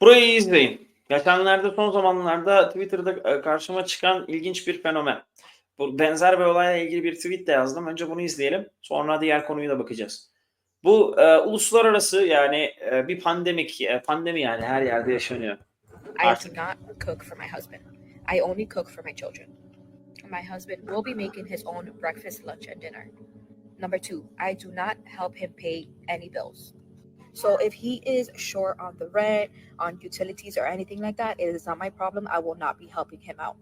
Burayı izleyin. Geçenlerde son zamanlarda Twitter'da e, karşıma çıkan ilginç bir fenomen. Bu benzer bir olayla ilgili bir tweet de yazdım. Önce bunu izleyelim. Sonra diğer konuyu da bakacağız. Bu e, uluslararası yani e, bir pandemik, e, pandemi yani her yerde yaşanıyor. I do not cook for my husband. I only cook for my children. My husband will be making his own breakfast, lunch, and dinner. Number two, I do not help him pay any bills. So if he is short on the rent, on utilities, or anything like that, it is not my problem. I will not be helping him out.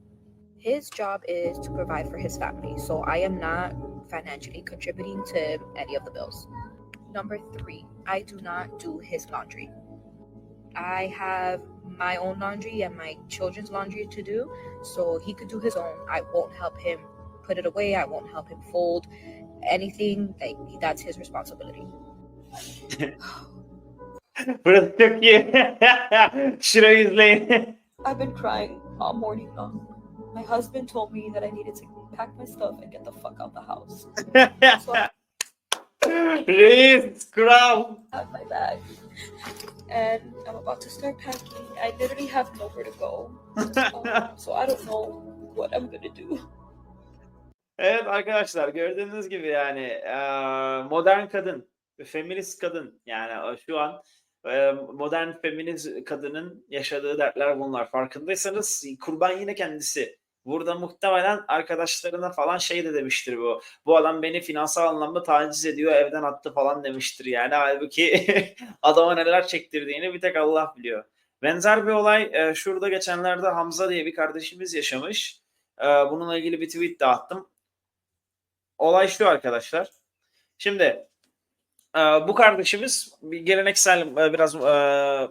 His job is to provide for his family. So I am not financially contributing to any of the bills. Number three, I do not do his laundry. I have my own laundry and my children's laundry to do, so he could do his own. I won't help him put it away. I won't help him fold anything. Like that's his responsibility. Burası çok iyi. Şurayı izleyin. I've been crying all morning long. My husband told me that I needed to pack my stuff and get the fuck out the house. So I Reis, kral. have my bag and I'm about to start packing. I literally have nowhere to go. Um, so I don't know what I'm gonna do. Evet arkadaşlar gördüğünüz gibi yani eee, modern kadın, feminist kadın yani şu an modern feminist kadının yaşadığı dertler bunlar. Farkındaysanız kurban yine kendisi. Burada muhtemelen arkadaşlarına falan şey de demiştir bu. Bu adam beni finansal anlamda taciz ediyor, evden attı falan demiştir yani. Halbuki adama neler çektirdiğini bir tek Allah biliyor. Benzer bir olay eee, şurada geçenlerde Hamza diye bir kardeşimiz yaşamış. Eee, bununla ilgili bir tweet de attım olay şu arkadaşlar. Şimdi e, bu kardeşimiz bir geleneksel e, biraz e,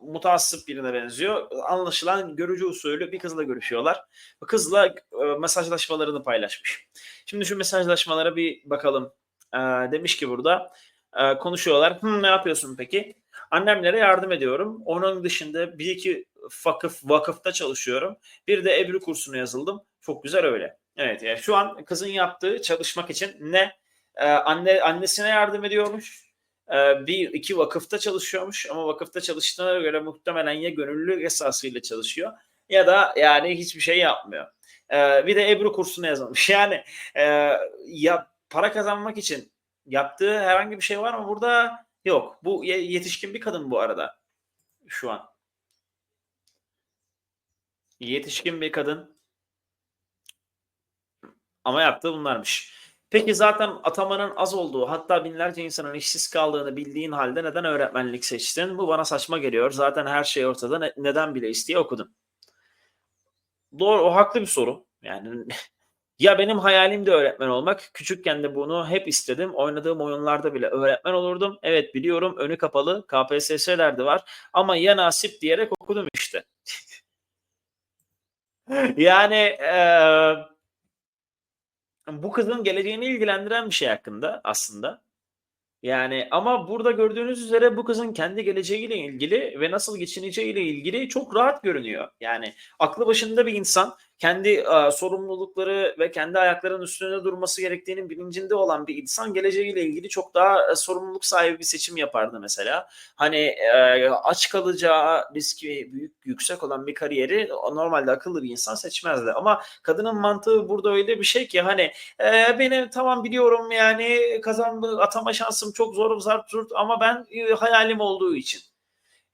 mutaassıp birine benziyor. Anlaşılan görücü usulü bir kızla görüşüyorlar. Kızla e, mesajlaşmalarını paylaşmış. Şimdi şu mesajlaşmalara bir bakalım. E, demiş ki burada e, konuşuyorlar. Hı, ne yapıyorsun peki? Annemlere yardım ediyorum. Onun dışında bir iki vakıf vakıfta çalışıyorum. Bir de Ebru kursuna yazıldım. Çok güzel öyle. Evet yani şu an kızın yaptığı çalışmak için ne Ee, anne annesine yardım ediyormuş. Ee, bir iki vakıfta çalışıyormuş ama vakıfta çalıştığına göre muhtemelen ya gönüllü esasıyla çalışıyor ya da yani hiçbir şey yapmıyor. Ee, bir de Ebru kursuna yazılmış. Yani e, ya para kazanmak için yaptığı herhangi bir şey var mı burada? Yok. Bu ye- yetişkin bir kadın bu arada şu an. Yetişkin bir kadın ama yaptığı bunlarmış. Peki zaten atamanın az olduğu hatta binlerce insanın işsiz kaldığını bildiğin halde neden öğretmenlik seçtin? Bu bana saçma geliyor. Zaten her şey ortada. Ne- neden bile isteye okudun? Doğru o haklı bir soru. Yani ya benim hayalim de öğretmen olmak. Küçükken de bunu hep istedim. Oynadığım oyunlarda bile öğretmen olurdum. Evet biliyorum önü kapalı. KPSS'ler de var. Ama ya nasip diyerek okudum işte. yani eee bu kızın geleceğini ilgilendiren bir şey hakkında aslında. Yani ama burada gördüğünüz üzere bu kızın kendi geleceğiyle ilgili ve nasıl geçineceğiyle ilgili çok rahat görünüyor. Yani aklı başında bir insan kendi e, sorumlulukları ve kendi ayaklarının üstünde durması gerektiğinin bilincinde olan bir insan geleceğiyle ilgili çok daha e, sorumluluk sahibi bir seçim yapardı mesela. Hani e, aç kalacağı riski büyük yüksek olan bir kariyeri normalde akıllı bir insan seçmezdi. Ama kadının mantığı burada öyle bir şey ki hani e, benim tamam biliyorum yani kazanma atama şansım çok zor zart zurt ama ben e, hayalim olduğu için.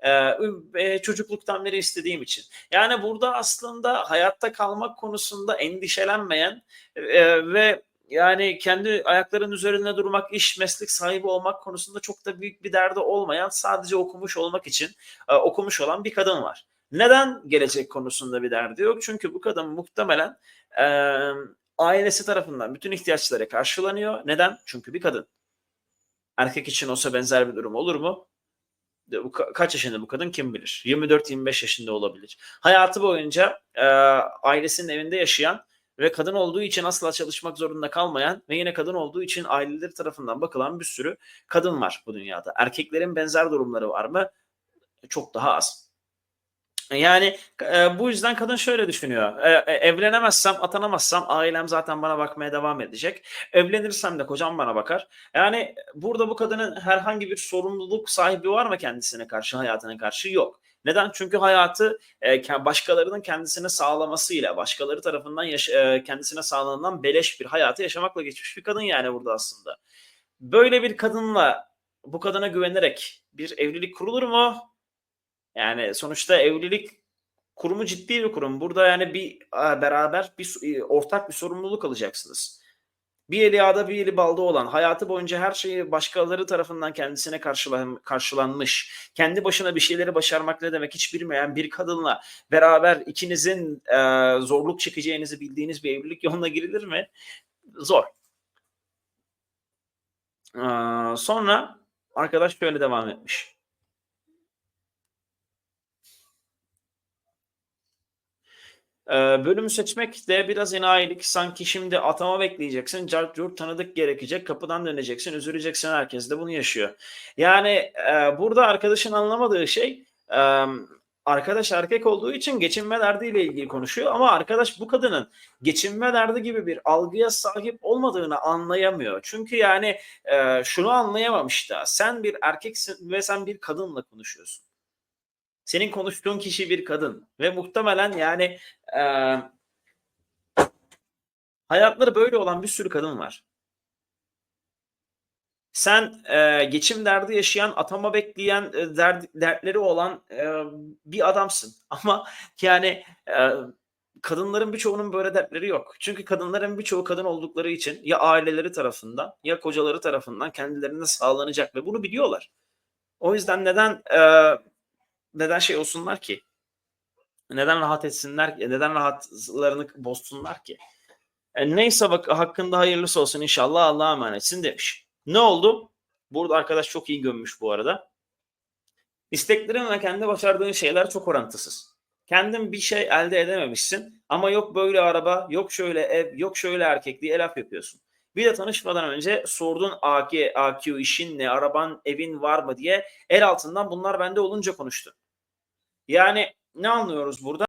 E, e, çocukluktan beri istediğim için. Yani burada aslında hayatta kalmak konusunda endişelenmeyen e, ve yani kendi ayaklarının üzerinde durmak, iş, meslek sahibi olmak konusunda çok da büyük bir derdi olmayan, sadece okumuş olmak için okumuş olan bir kadın var. Neden gelecek konusunda bir derdi yok? Çünkü bu kadın muhtemelen e, ailesi tarafından bütün ihtiyaçları karşılanıyor. Neden? Çünkü bir kadın. Erkek için olsa benzer bir durum olur mu? Bu ka- kaç yaşında bu kadın kim bilir? 24-25 yaşında olabilir. Hayatı boyunca e, ailesinin evinde yaşayan ve kadın olduğu için asla çalışmak zorunda kalmayan ve yine kadın olduğu için aileleri tarafından bakılan bir sürü kadın var bu dünyada. Erkeklerin benzer durumları var mı? Çok daha az. Yani e, bu yüzden kadın şöyle düşünüyor. E, e, evlenemezsem, atanamazsam ailem zaten bana bakmaya devam edecek. Evlenirsem de kocam bana bakar. Yani burada bu kadının herhangi bir sorumluluk sahibi var mı kendisine karşı, hayatına karşı? Yok. Neden? Çünkü hayatı e, başkalarının kendisine sağlamasıyla, başkaları tarafından yaş- e, kendisine sağlanılan beleş bir hayatı yaşamakla geçmiş bir kadın yani burada aslında. Böyle bir kadınla bu kadına güvenerek bir evlilik kurulur mu? Yani sonuçta evlilik kurumu ciddi bir kurum. Burada yani bir beraber bir e, ortak bir sorumluluk alacaksınız. Bir eli yağda bir eli balda olan, hayatı boyunca her şeyi başkaları tarafından kendisine karşılan, karşılanmış, kendi başına bir şeyleri başarmak ne demek hiç bilmeyen bir kadınla beraber ikinizin e, zorluk çekeceğinizi bildiğiniz bir evlilik yoluna girilir mi? Zor. Ee, sonra arkadaş şöyle devam etmiş. Ee, bölümü seçmek de biraz enayilik. Sanki şimdi atama bekleyeceksin. Cart tanıdık gerekecek. Kapıdan döneceksin. Üzüleceksin. Herkes de bunu yaşıyor. Yani e, burada arkadaşın anlamadığı şey e, arkadaş erkek olduğu için geçinme derdiyle ilgili konuşuyor. Ama arkadaş bu kadının geçinme derdi gibi bir algıya sahip olmadığını anlayamıyor. Çünkü yani e, şunu anlayamamış da sen bir erkeksin ve sen bir kadınla konuşuyorsun. Senin konuştuğun kişi bir kadın ve muhtemelen yani e, hayatları böyle olan bir sürü kadın var. Sen e, geçim derdi yaşayan, atama bekleyen, e, derdi, dertleri olan e, bir adamsın. Ama yani e, kadınların birçoğunun böyle dertleri yok. Çünkü kadınların birçoğu kadın oldukları için ya aileleri tarafından ya kocaları tarafından kendilerine sağlanacak ve bunu biliyorlar. O yüzden neden e, neden şey olsunlar ki? Neden rahat etsinler? Neden rahatlarını bozsunlar ki? E, neyse bak hakkında hayırlısı olsun inşallah Allah'a emanetsin demiş. Ne oldu? Burada arkadaş çok iyi gömmüş bu arada. İsteklerin ve kendi başardığın şeyler çok orantısız. Kendin bir şey elde edememişsin ama yok böyle araba, yok şöyle ev, yok şöyle erkek diye laf yapıyorsun. Bir de tanışmadan önce sordun AQ, AQ işin ne, araban, evin var mı diye el altından bunlar bende olunca konuştu. Yani ne anlıyoruz burada?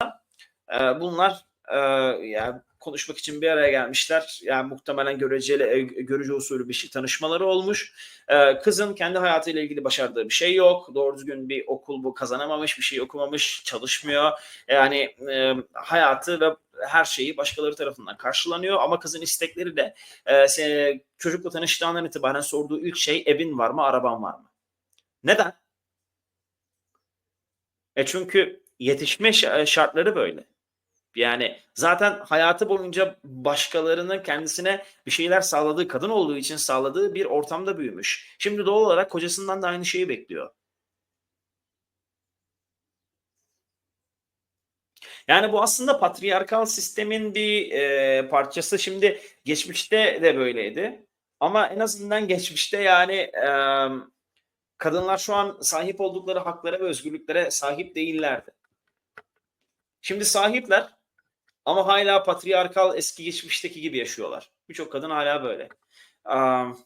Ee, bunlar e, yani konuşmak için bir araya gelmişler. Yani muhtemelen göreceli, e, görücü usulü bir şey tanışmaları olmuş. Ee, kızın kendi hayatıyla ilgili başardığı bir şey yok. Doğru düzgün bir okul bu kazanamamış, bir şey okumamış, çalışmıyor. Yani e, hayatı ve her şeyi başkaları tarafından karşılanıyor ama kızın istekleri de e, çocukla tanıştığından itibaren sorduğu ilk şey evin var mı, araban var mı? Neden? E çünkü yetişme şa- şartları böyle. Yani zaten hayatı boyunca başkalarının kendisine bir şeyler sağladığı, kadın olduğu için sağladığı bir ortamda büyümüş. Şimdi doğal olarak kocasından da aynı şeyi bekliyor. Yani bu aslında patriarkal sistemin bir e, parçası. Şimdi geçmişte de böyleydi. Ama en azından geçmişte yani e, kadınlar şu an sahip oldukları haklara ve özgürlüklere sahip değillerdi. Şimdi sahipler ama hala patriarkal eski geçmişteki gibi yaşıyorlar. Birçok kadın hala böyle. Um,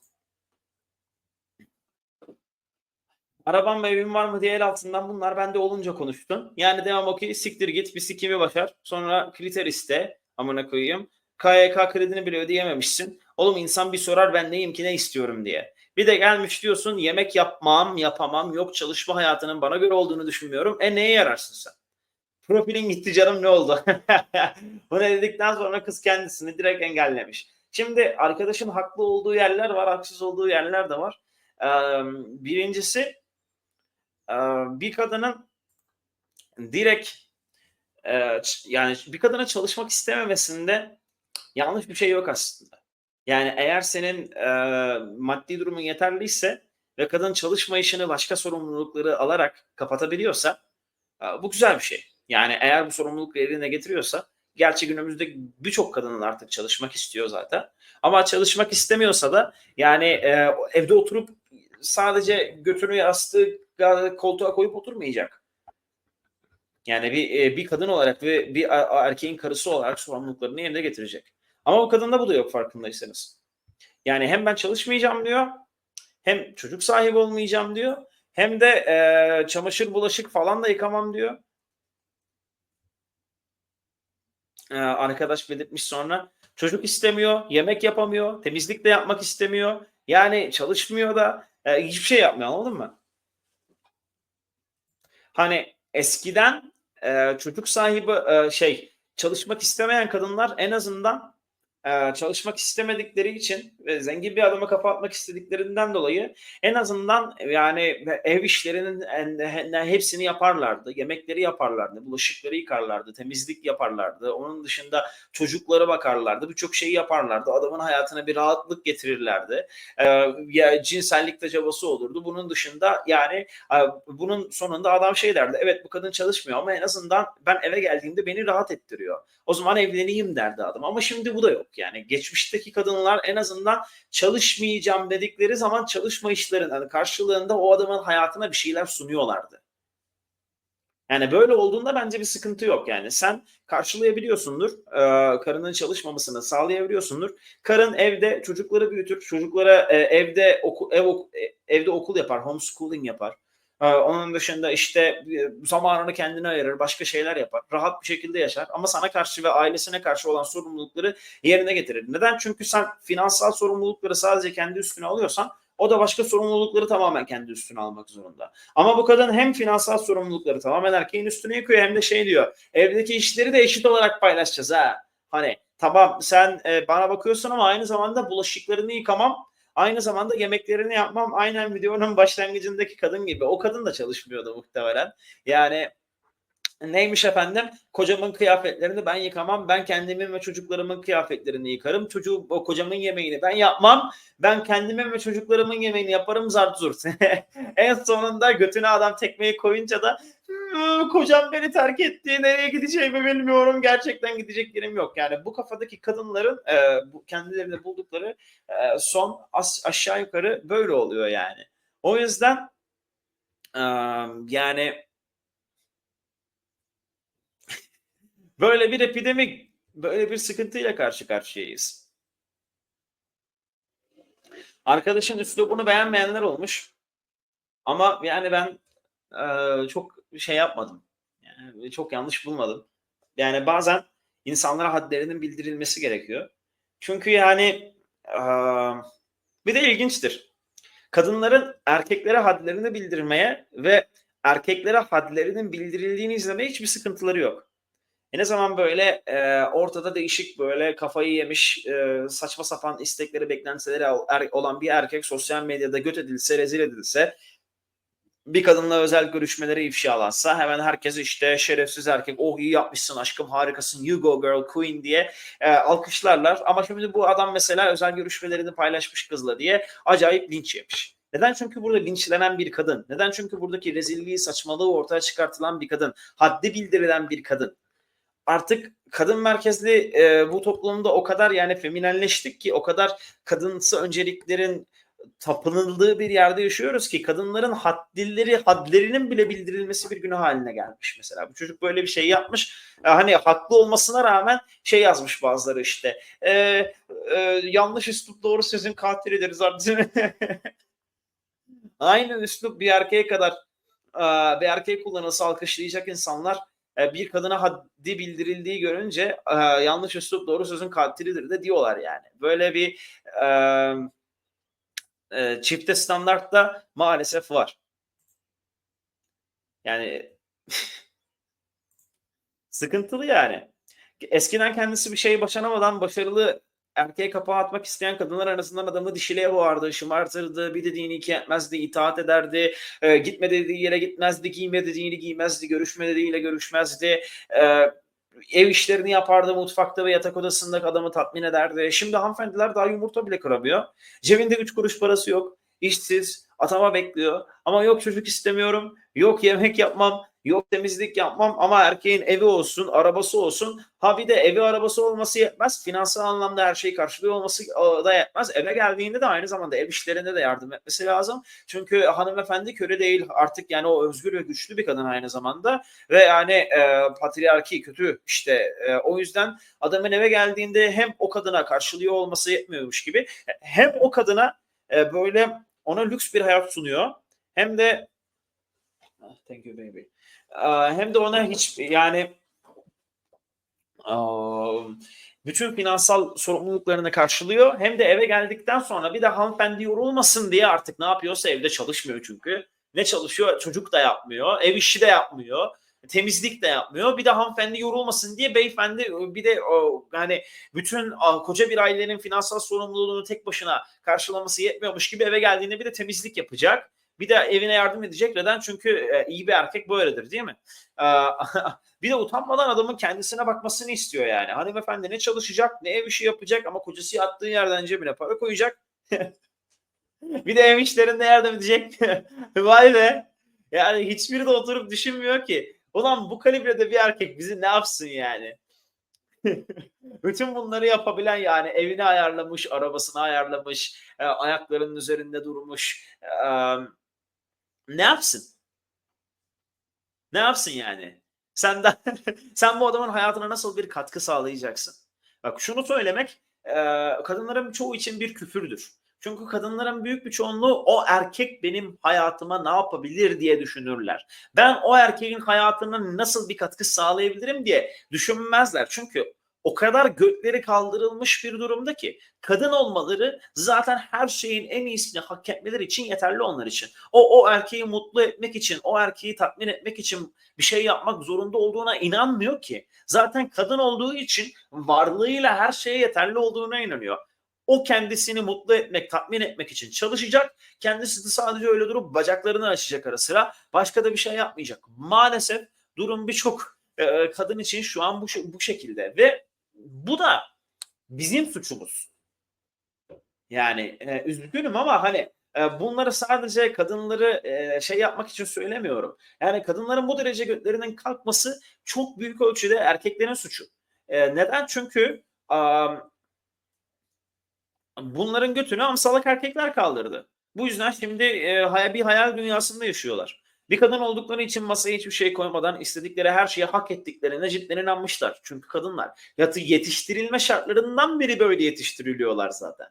Arabam ve evim var mı diye el altından bunlar bende olunca konuştun. Yani devam okey siktir git bir sikimi başar. Sonra kriter iste amına koyayım. KYK kredini bile ödeyememişsin. Oğlum insan bir sorar ben neyim ki ne istiyorum diye. Bir de gelmiş diyorsun yemek yapmam yapamam yok çalışma hayatının bana göre olduğunu düşünmüyorum. E neye yararsın sen? Profilin gitti canım ne oldu? Bunu dedikten sonra kız kendisini direkt engellemiş. Şimdi arkadaşın haklı olduğu yerler var, haksız olduğu yerler de var. Ee, birincisi bir kadının direkt yani bir kadına çalışmak istememesinde yanlış bir şey yok aslında. Yani eğer senin e, maddi durumun yeterliyse ve kadın çalışma işini başka sorumlulukları alarak kapatabiliyorsa e, bu güzel bir şey. Yani eğer bu sorumlulukları yerine getiriyorsa gerçi günümüzde birçok kadının artık çalışmak istiyor zaten. Ama çalışmak istemiyorsa da yani e, evde oturup sadece götünü yastığı koltuğa koyup oturmayacak. Yani bir bir kadın olarak ve bir erkeğin karısı olarak sorumluluklarını yerine getirecek. Ama bu kadında bu da yok farkındaysanız. Yani hem ben çalışmayacağım diyor, hem çocuk sahibi olmayacağım diyor, hem de e, çamaşır bulaşık falan da yıkamam diyor. Ee, arkadaş belirtmiş sonra. Çocuk istemiyor, yemek yapamıyor, temizlik de yapmak istemiyor. Yani çalışmıyor da e, hiçbir şey yapmıyor anladın mı? Hani eskiden e, çocuk sahibi e, şey çalışmak istemeyen kadınlar en azından e, çalışmak istemedikleri için ve zengin bir adama kafa atmak istediklerinden dolayı en azından yani ev işlerinin hepsini yaparlardı. Yemekleri yaparlardı, bulaşıkları yıkarlardı, temizlik yaparlardı. Onun dışında çocuklara bakarlardı. Birçok şeyi yaparlardı. Adamın hayatına bir rahatlık getirirlerdi. Ee, ya cinsellikte cabası olurdu. Bunun dışında yani e, bunun sonunda adam şey derdi. Evet bu kadın çalışmıyor ama en azından ben eve geldiğimde beni rahat ettiriyor. O zaman evleneyim derdi adam. Ama şimdi bu da yok. Yani geçmişteki kadınlar en azından çalışmayacağım dedikleri zaman çalışma işlerinin hani karşılığında o adamın hayatına bir şeyler sunuyorlardı. Yani böyle olduğunda bence bir sıkıntı yok. Yani sen karşılayabiliyorsundur. E, karının çalışmamasını sağlayabiliyorsundur. Karın evde çocukları büyütür. Çocuklara e, evde oku, ev, e, evde okul yapar. Homeschooling yapar. E, onun dışında işte e, zamanını kendine ayırır. Başka şeyler yapar. Rahat bir şekilde yaşar. Ama sana karşı ve ailesine karşı olan sorumlulukları yerine getirir. Neden? Çünkü sen finansal sorumlulukları sadece kendi üstüne alıyorsan o da başka sorumlulukları tamamen kendi üstüne almak zorunda. Ama bu kadın hem finansal sorumlulukları tamamen erkeğin üstüne yıkıyor hem de şey diyor. Evdeki işleri de eşit olarak paylaşacağız ha. Hani tamam sen e, bana bakıyorsun ama aynı zamanda bulaşıklarını yıkamam. Aynı zamanda yemeklerini yapmam. Aynen videonun başlangıcındaki kadın gibi. O kadın da çalışmıyordu muhtemelen. Yani Neymiş efendim? Kocamın kıyafetlerini ben yıkamam. Ben kendimin ve çocuklarımın kıyafetlerini yıkarım. Çocuğu, o kocamın yemeğini ben yapmam. Ben kendimin ve çocuklarımın yemeğini yaparım zart zurt. en sonunda götüne adam tekmeyi koyunca da "Hmm, kocam beni terk etti. Nereye gideceğimi bilmiyorum. Gerçekten gidecek yerim yok. Yani bu kafadaki kadınların e, bu kendilerinde buldukları e, son as- aşağı yukarı böyle oluyor yani. O yüzden e, yani Böyle bir epidemik, böyle bir sıkıntıyla karşı karşıyayız. Arkadaşın üslubunu beğenmeyenler olmuş. Ama yani ben eee, çok şey yapmadım. Yani çok yanlış bulmadım. Yani bazen insanlara hadlerinin bildirilmesi gerekiyor. Çünkü yani eee, bir de ilginçtir. Kadınların erkeklere hadlerini bildirmeye ve erkeklere hadlerinin bildirildiğini izlemeye hiçbir sıkıntıları yok. E ne zaman böyle e, ortada değişik böyle kafayı yemiş e, saçma sapan istekleri beklentileri er- olan bir erkek sosyal medyada göt edilse rezil edilse bir kadınla özel görüşmeleri ifşalansa hemen herkes işte şerefsiz erkek oh iyi yapmışsın aşkım harikasın you go girl queen diye e, alkışlarlar ama şimdi bu adam mesela özel görüşmelerini paylaşmış kızla diye acayip linç yemiş. Neden? Çünkü burada linçlenen bir kadın. Neden? Çünkü buradaki rezilliği, saçmalığı ortaya çıkartılan bir kadın. Haddi bildirilen bir kadın artık kadın merkezli e, bu toplumda o kadar yani feminenleştik ki o kadar kadınsı önceliklerin tapınıldığı bir yerde yaşıyoruz ki kadınların haddilleri hadlerinin bile bildirilmesi bir günah haline gelmiş mesela. Bu çocuk böyle bir şey yapmış. E, Hani haklı olmasına rağmen şey yazmış bazıları işte. E, e, yanlış üslup doğru sözün katilidir zaten. Aynı üslup bir erkeğe kadar e, bir erkeği kullanılsa alkışlayacak insanlar bir kadına haddi bildirildiği görünce e, yanlış üslup doğru sözün katilidir de diyorlar yani. Böyle bir e, e, çifte standart da maalesef var. Yani sıkıntılı yani. Eskiden kendisi bir şey başaramadan başarılı erkeğe kapağı atmak isteyen kadınlar arasından adamı dişiliğe boğardı, şımartırdı, bir dediğini iki etmezdi, itaat ederdi, e, gitme dediği yere gitmezdi, giyme dediğini giymezdi, görüşme dediğiyle görüşmezdi, e, ev işlerini yapardı mutfakta ve yatak odasında adamı tatmin ederdi. Şimdi hanımefendiler daha yumurta bile kıramıyor. Cebinde üç kuruş parası yok, işsiz, atama bekliyor. Ama yok çocuk istemiyorum, yok yemek yapmam, yok temizlik yapmam ama erkeğin evi olsun, arabası olsun. Ha bir de evi arabası olması yetmez. Finansal anlamda her şeyi karşılıyor olması e, da yetmez. Eve geldiğinde de aynı zamanda ev işlerinde de yardım etmesi lazım. Çünkü hanımefendi köle değil artık yani o özgür ve güçlü bir kadın aynı zamanda. Ve yani e, patriarki kötü işte e, o yüzden adamın eve geldiğinde hem o kadına karşılıyor olması yetmiyormuş gibi hem o kadına e, böyle ona lüks bir hayat sunuyor hem de Ah, thank you baby. Aa, hem de ona hiç yani aa, bütün finansal sorumluluklarını karşılıyor. Hem de eve geldikten sonra bir de hanımefendi yorulmasın diye artık ne yapıyorsa evde çalışmıyor çünkü. Ne çalışıyor? Çocuk da yapmıyor. Ev işi de yapmıyor. Temizlik de yapmıyor. Bir de hanımefendi yorulmasın diye beyefendi bir de o, hani bütün a, koca bir ailenin finansal sorumluluğunu tek başına karşılaması yetmiyormuş gibi eve geldiğinde bir de temizlik yapacak. Bir de evine yardım edecek. Neden? Çünkü e, iyi bir erkek böyledir değil mi? E, bir de utanmadan adamın kendisine bakmasını istiyor yani. Hanımefendi ne çalışacak ne ev işi yapacak ama kocası yattığı yerden cebine para koyacak. bir de ev işlerinde yardım edecek. Vay be. Yani hiçbiri de oturup düşünmüyor ki. Ulan bu kalibrede bir erkek bizi ne yapsın yani? Bütün bunları yapabilen yani evini ayarlamış, arabasını ayarlamış, e, ayaklarının üzerinde durmuş. E, ne yapsın? Ne yapsın yani? Sen de sen bu adamın hayatına nasıl bir katkı sağlayacaksın? Bak şunu söylemek e, kadınların çoğu için bir küfürdür. Çünkü kadınların büyük bir çoğunluğu o erkek benim hayatıma ne yapabilir diye düşünürler. Ben o erkeğin hayatına nasıl bir katkı sağlayabilirim diye düşünmezler. Çünkü o kadar gökleri kaldırılmış bir durumda ki kadın olmaları zaten her şeyin en iyisini hak etmeleri için yeterli onlar için. O o erkeği mutlu etmek için, o erkeği tatmin etmek için bir şey yapmak zorunda olduğuna inanmıyor ki. Zaten kadın olduğu için varlığıyla her şeye yeterli olduğuna inanıyor. O kendisini mutlu etmek, tatmin etmek için çalışacak. Kendisi de sadece öyle durup bacaklarını açacak ara sıra. Başka da bir şey yapmayacak. Maalesef durum birçok e, kadın için şu an bu, bu şekilde ve bu da bizim suçumuz. Yani e, üzgünüm ama hani e, bunları sadece kadınları e, şey yapmak için söylemiyorum. Yani kadınların bu derece götlerinin kalkması çok büyük ölçüde erkeklerin suçu. E, neden? Çünkü bunların götünü amsalak erkekler kaldırdı. Bu yüzden şimdi e, bir hayal dünyasında yaşıyorlar. Bir kadın oldukları için masaya hiçbir şey koymadan istedikleri her şeyi hak ettiklerine cidden inanmışlar. Çünkü kadınlar yatı yetiştirilme şartlarından beri böyle yetiştiriliyorlar zaten.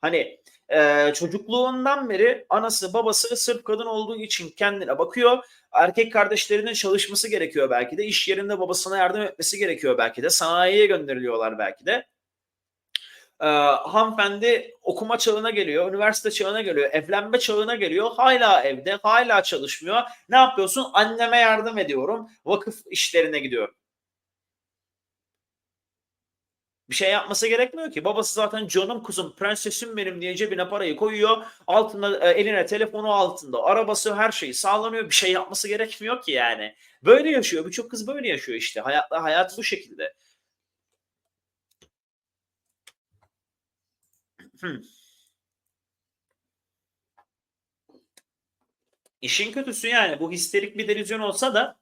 Hani e, çocukluğundan beri anası babası sırf kadın olduğu için kendine bakıyor. Erkek kardeşlerinin çalışması gerekiyor belki de. iş yerinde babasına yardım etmesi gerekiyor belki de. Sanayiye gönderiliyorlar belki de e, hanımefendi okuma çağına geliyor, üniversite çağına geliyor, evlenme çağına geliyor. Hala evde, hala çalışmıyor. Ne yapıyorsun? Anneme yardım ediyorum. Vakıf işlerine gidiyorum. Bir şey yapması gerekmiyor ki. Babası zaten canım kuzum, prensesim benim diye cebine parayı koyuyor. Altında eline telefonu altında, arabası her şeyi sağlanıyor. Bir şey yapması gerekmiyor ki yani. Böyle yaşıyor. Birçok kız böyle yaşıyor işte. Hayatta hayat bu şekilde. İşin kötüsü yani bu histerik bir delüzyon olsa da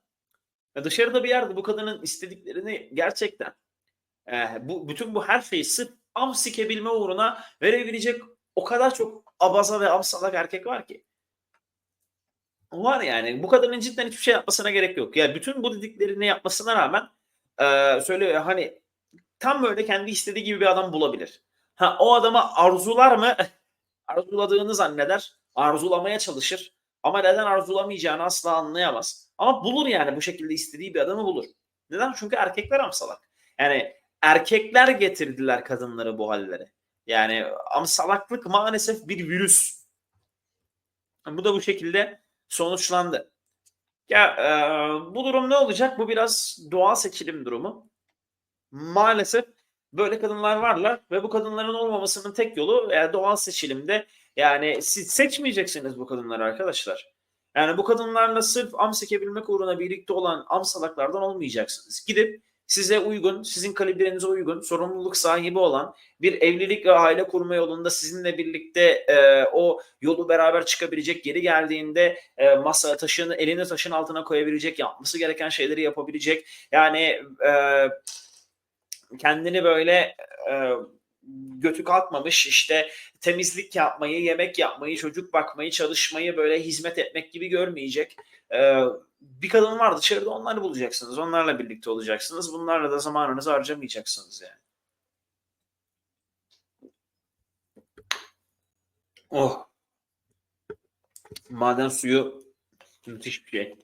dışarıda bir yerde bu kadının istediklerini gerçekten e, bu bütün bu her şeyi sırf am sikebilme uğruna verebilecek o kadar çok abaza ve amsalak erkek var ki. Var yani. Bu kadının cidden hiçbir şey yapmasına gerek yok. Yani bütün bu dediklerini yapmasına rağmen e, söyle hani tam böyle kendi istediği gibi bir adam bulabilir. Ha o adama arzular mı? Arzuladığını zanneder. Arzulamaya çalışır. Ama neden arzulamayacağını asla anlayamaz. Ama bulur yani bu şekilde istediği bir adamı bulur. Neden? Çünkü erkekler amsalak. Yani erkekler getirdiler kadınları bu hallere. Yani amsalaklık maalesef bir virüs. Bu da bu şekilde sonuçlandı. Ya e, bu durum ne olacak? Bu biraz doğal seçilim durumu. Maalesef böyle kadınlar varlar ve bu kadınların olmamasının tek yolu yani doğal seçilimde yani siz seçmeyeceksiniz bu kadınları arkadaşlar. Yani bu kadınlarla sırf am sekebilmek uğruna birlikte olan am salaklardan olmayacaksınız. Gidip size uygun, sizin kalibrenize uygun, sorumluluk sahibi olan bir evlilik ve aile kurma yolunda sizinle birlikte e, o yolu beraber çıkabilecek, geri geldiğinde e, masa taşın, elini taşın altına koyabilecek, yapması gereken şeyleri yapabilecek. Yani e, kendini böyle e, götü kalkmamış işte temizlik yapmayı, yemek yapmayı, çocuk bakmayı, çalışmayı böyle hizmet etmek gibi görmeyecek. E, bir kadın var dışarıda onları bulacaksınız. Onlarla birlikte olacaksınız. Bunlarla da zamanınızı harcamayacaksınız yani. Oh. Maden suyu müthiş bir şey.